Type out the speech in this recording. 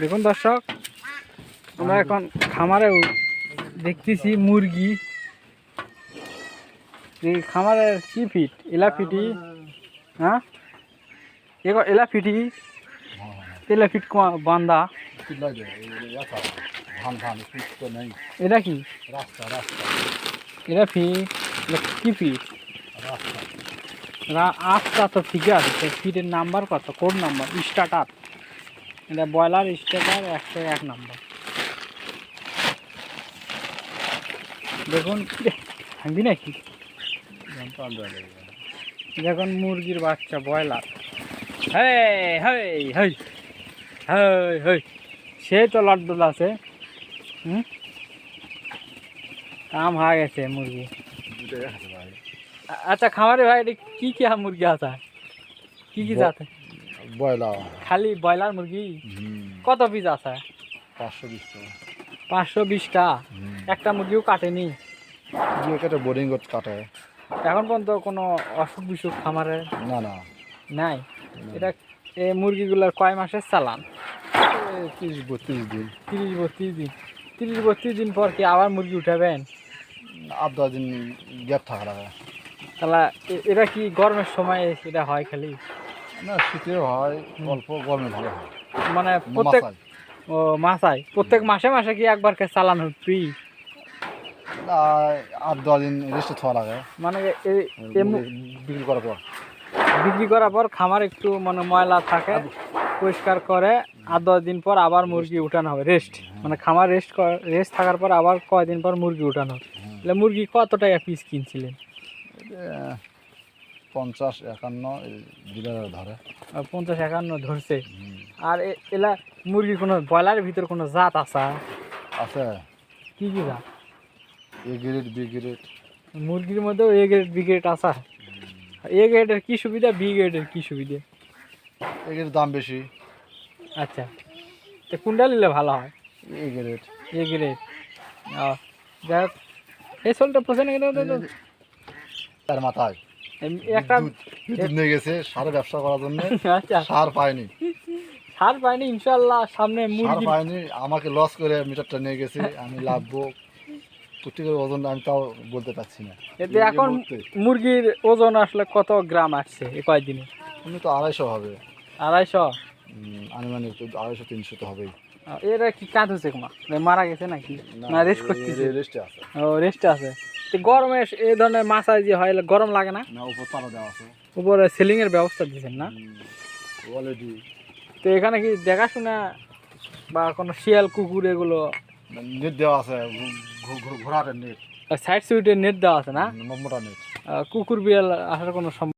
দেখুন দর্শক, আমরা এখন খামারে দেখতেছি মুরগি। খামারের কি ফিট? এলা ফিটি হ্যাঁ? এগো এলা ফিটি তেলা ফিট বান্দা। এটা কি? এটা ফিট? কি ফিট? রাস্তা তো ঠিকই আছে, ফিটের নাম্বার কত? Code number? স্টার্টার। এটা ব্রয়লার স্টার্টার একশো এক নাম্বার। দেখুন ভাঙবি নাকি? দেখুন মুরগির বাচ্চা ব্রয়লার। হেই হেই হেই হেই হেই। সে তো লড্ডুল আছে হুম? কাম হয়ে গেছে মুরগি। আছে আচ্ছা খামারে ভাই কি কি মুরগি আছে? কি কি ব- বয়লা খালি ব্রয়লার মুরগি? কত পিস আছে? পাঁচশো বিশ টাকা। পাঁচশো বিশটা একটা মুরগিও কাটেনি? কেটে করতে কাটে। এখন পর্যন্ত কোনো অসুখ বিসুখ খামারে? না না। নাই? এটা এই মুরগিগুলোর কয় মাসের চালান? তিরিশ বত্রিশ দিন। তিরিশ বত্রিশ দিন। তিরিশ বত্রিশ দিন পর কি আবার মুরগি উঠাবেন? আট দশ দিন গ্যাপ থাকা তাহলে এটা কি গরমের সময় এটা হয় খালি? না শীতেও হয় অল্প গরমে ভালো হয়। মানে প্রত্যেক ও মাসায় প্রত্যেক মাসে মাসে কি একবার করে চালান না আট দশ দিন রেস্টে থাকা লাগে। মানে বিক্রি করার পর। বিক্রি করার পর খামার একটু মানে ময়লা থাকে পরিষ্কার করে আর দশ দিন পর আবার মুরগি উঠানো হবে রেস্ট মানে খামার রেস্ট রেস্ট থাকার পর আবার কয়দিন পর মুরগি উঠানো হবে। তাহলে মুরগি কত টাকা পিস কিনছিলেন? পঞ্চাশ একান্ন ধরে। পঞ্চাশ একান্ন ধরছে। আর এলা মুরগি কোনো ব্রয়লারের ভিতর কোনো জাত আছে? আছে। কি কি জাত? A grade B grade. মুরগির মধ্যেও এ গ্রেড বি গ্রেড আছে। এ গ্রেডের কী সুবিধা বি গ্রেডের কী সুবিধা? এ গ্রেড দাম বেশি। আচ্ছা। তো কোনটা নিলে ভালো হয়? A grade. A grade. ও যাই হোক। এই সোলটা পছন্দ করে তার মাথায়। একটা নিয়ে গেছে সার ব্যবসা করার জন্য। আচ্ছা। সার পায়নি সার পাইনি ইনশাল্লাহ সামনে সার পায়নি আমাকে লস করে মিটারটা নিয়ে গেছে আমি লাভবো। প্রত্যেকের ওজন আমি তাও বলতে পারছি না। এতে এখন মুরগির ওজন আসলে কত গ্রাম আসছে এ কয়দিনে? এমনি তো আড়াইশো হবে। আড়াইশো? আনুমানিক আড়াইশো তিনশো তো হবেই। এরা কি কাঁদ হচ্ছে মারা গেছে নাকি? না রেস্ট করতেছে। রেস্টে আছে। ও রেস্ট আছে। গরমে এই ধরনের মাছাই যে হয় গরম লাগে না। না উপর তালা দেওয়া আছে। উপরে সিলিং এর ব্যবস্থা দিয়েছেন না? অলরেডি তো এখানে কি দেখাশোনা বা কোনো শিয়াল কুকুর এগুলো? নেট দেওয়া আছে ঘু- ঘু- ঘু- ঘোড়াটের নেট সাইড সুইটের নেট দেওয়া আছে না? মোটা নেট। কুকুর বিড়াল আসার কোনো